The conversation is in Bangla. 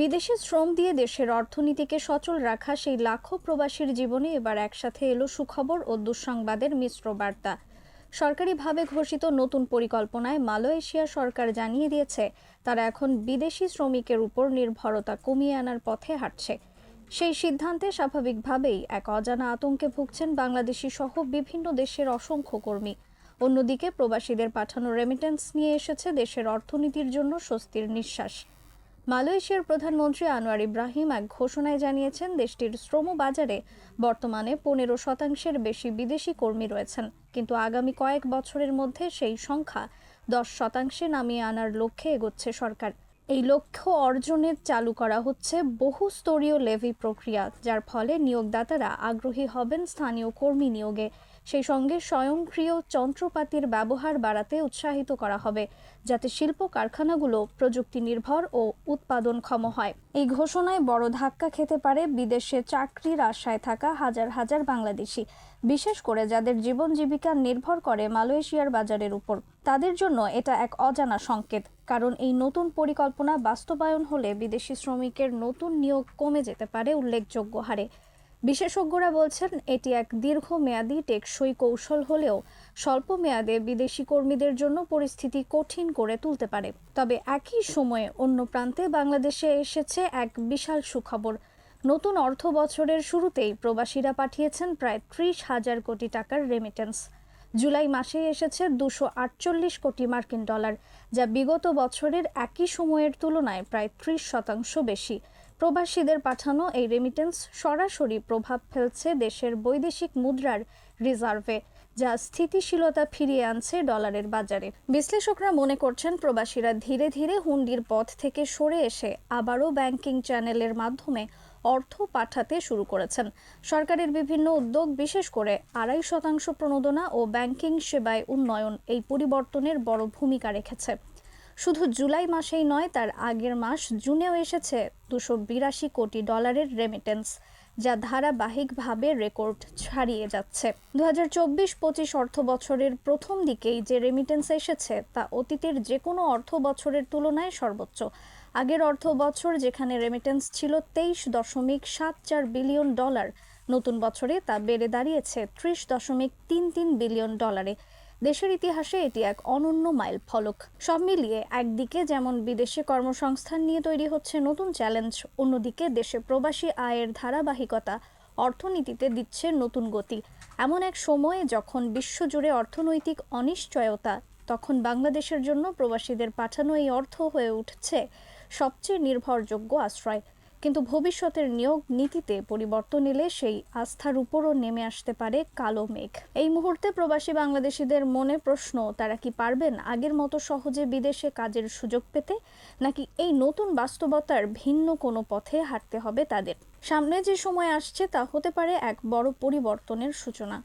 বিদেশি শ্রম দিয়ে দেশের অর্থনীতিকে সচল রাখা সেই লাখো প্রবাসীর জীবনে এবার একসাথে এলো সুখবর ও দুঃসংবাদের মিশ্র বার্তা। সরকারিভাবে ঘোষিত নতুন পরিকল্পনায় মালয়েশিয়া সরকার জানিয়ে দিয়েছে, তারা এখন বিদেশি শ্রমিকের উপর নির্ভরতা কমিয়ে আনার পথে হাঁটছে। সেই সিদ্ধান্তে স্বাভাবিকভাবেই এক অজানা আতঙ্কে ভুগছেন বাংলাদেশি সহ বিভিন্ন দেশের অসংখ্য কর্মী। অন্যদিকে প্রবাসীদের পাঠানো রেমিটেন্স নিয়ে এসেছে দেশের অর্থনীতির জন্য স্বস্তির নিঃশ্বাস। মালয়েশিয়ার প্রধানমন্ত্রী আনোয়ার ইব্রাহিম এক ঘোষণায় জানিয়েছেন, দেশটির শ্রম বাজারে বর্তমানে পনেরো শতাংশের বেশি বিদেশি কর্মী রয়েছেন। কিন্তু আগামী কয়েক বছরের মধ্যে সেই সংখ্যা দশ শতাংশে নামিয়ে আনার লক্ষ্যে এগোচ্ছে সরকার। এই লক্ষ্য অর্জনের চালু করা হচ্ছে বহুস্তরীয় লেভি প্রক্রিয়া, যার ফলে নিয়োগদাতারা আগ্রহী হবেন স্থানীয় কর্মী নিয়োগে। সেই সঙ্গে স্বয়ংক্রিয় যন্ত্রপাতির ব্যবহার বাড়াতে উৎসাহিত করা হবে, যাতে শিল্প কারখানাগুলো প্রযুক্তি নির্ভর ও উৎপাদনক্ষম হয়। এই ঘোষণায় বড় ধাক্কা খেতে পারে বিদেশে চাকরির আশায় থাকা হাজার হাজার বাংলাদেশি, বিশেষ করে যাদের জীবন জীবিকা নির্ভর করে মালয়েশিয়ার বাজারের উপর। তাদের জন্য এটা এক অজানা সংকেত। কারণ এই নতুন পরিকল্পনা বাস্তবায়ন হলে বিদেশি শ্রমিকের নতুন নিয়োগ কমে যেতে পারে উল্লেখযোগ্য হারে। বিশেষজ্ঞরা বলছেন, এটি এক দীর্ঘমেয়াদী টেকসই কৌশল হলেও স্বল্প মেয়াদে বিদেশি কর্মীদের জন্য পরিস্থিতি কঠিন করে তুলতে পারে। তবে একই সময়ে অন্য প্রান্তে বাংলাদেশে এসেছে এক বিশাল সুখবর। নতুন অর্থ বছরের শুরুতেই প্রবাসীরা পাঠিয়েছেন প্রায় ত্রিশ হাজার কোটি টাকার রেমিটেন্স জুলাই মাসে এসেছে দুশো আটচল্লিশ কোটি মার্কিন ডলার, যা বিগত বছরের একই সময়ের তুলনায় প্রায় ত্রিশ শতাংশ বেশি। প্রবাসীদের পাঠানো এই রেমিটেন্স সরাসরি প্রভাব ফেলছে দেশের বৈদেশিক মুদ্রার রিজার্ভে যা স্থিতিশীলতা ফিরিয়ে আনছে ডলারের বাজারে। বিশ্লেষকরা মনে করছেন, প্রবাসীরা ধীরে ধীরে হুন্ডির পথ থেকে সরে এসে আবারও ব্যাংকিং চ্যানেলের মাধ্যমে অর্থ পাঠাতে শুরু করেছেন। সরকারের বিভিন্ন উদ্যোগ, বিশেষ করে আড়াই শতাংশ প্রণোদনা ও ব্যাংকিং সেবায় উন্নয়ন এই পরিবর্তনের বড় ভূমিকা রেখেছে। শুধু জুলাই মাসেই নয়, তার আগের মাস জুনেও এসেছে দুশো বিরাশি কোটি ডলারের রেমিটেন্স যা ধারাবাহিকভাবে রেকর্ড ছাড়িয়ে যাচ্ছে। দু হাজার চব্বিশ পঁচিশ অর্থ বছরের প্রথম দিকেই যে রেমিটেন্স এসেছে, তা অতীতের যে কোনো অর্থ বছরের তুলনায় সর্বোচ্চ। আগের অর্থ বছর যেখানে রেমিটেন্স ছিল তেইশ দশমিক সাত চার বিলিয়ন ডলার, নতুন বছরে তা বেড়ে দাঁড়িয়েছে ত্রিশ দশমিক তিন তিন বিলিয়ন ডলারে। দেশের ইতিহাসে এটি এক অনন্য মাইল ফলক। সব মিলিয়ে একদিকে যেমন বিদেশে কর্মসংস্থান নিয়ে তৈরি হচ্ছে নতুন চ্যালেঞ্জ, অন্যদিকে দেশে প্রবাসী আয়ের ধারাবাহিকতা অর্থনীতিতে দিচ্ছে নতুন গতি। এমন এক সময়ে যখন বিশ্বজুড়ে অর্থনৈতিক অনিশ্চয়তা, তখন বাংলাদেশের জন্য প্রবাসীদের পাঠানো এই অর্থ হয়ে উঠছে সবচেয়ে নির্ভরযোগ্য আশ্রয়। কিন্তু ভবিষ্যতের নিয়োগ নীতিতে পরিবর্তন এলে সেই আস্থার উপরও নেমে আসতে পারে কালো মেঘ। এই মুহূর্তে প্রবাসী বাংলাদেশিদের মনে প্রশ্ন, তারা কি পারবেন আগের মতো সহজে বিদেশে কাজের সুযোগ পেতে? নাকি এই নতুন বাস্তবতার ভিন্ন কোনো পথে হাঁটতে হবে তাদের? সামনে যে সময় আসছে তা হতে পারে এক বড় পরিবর্তনের সূচনা।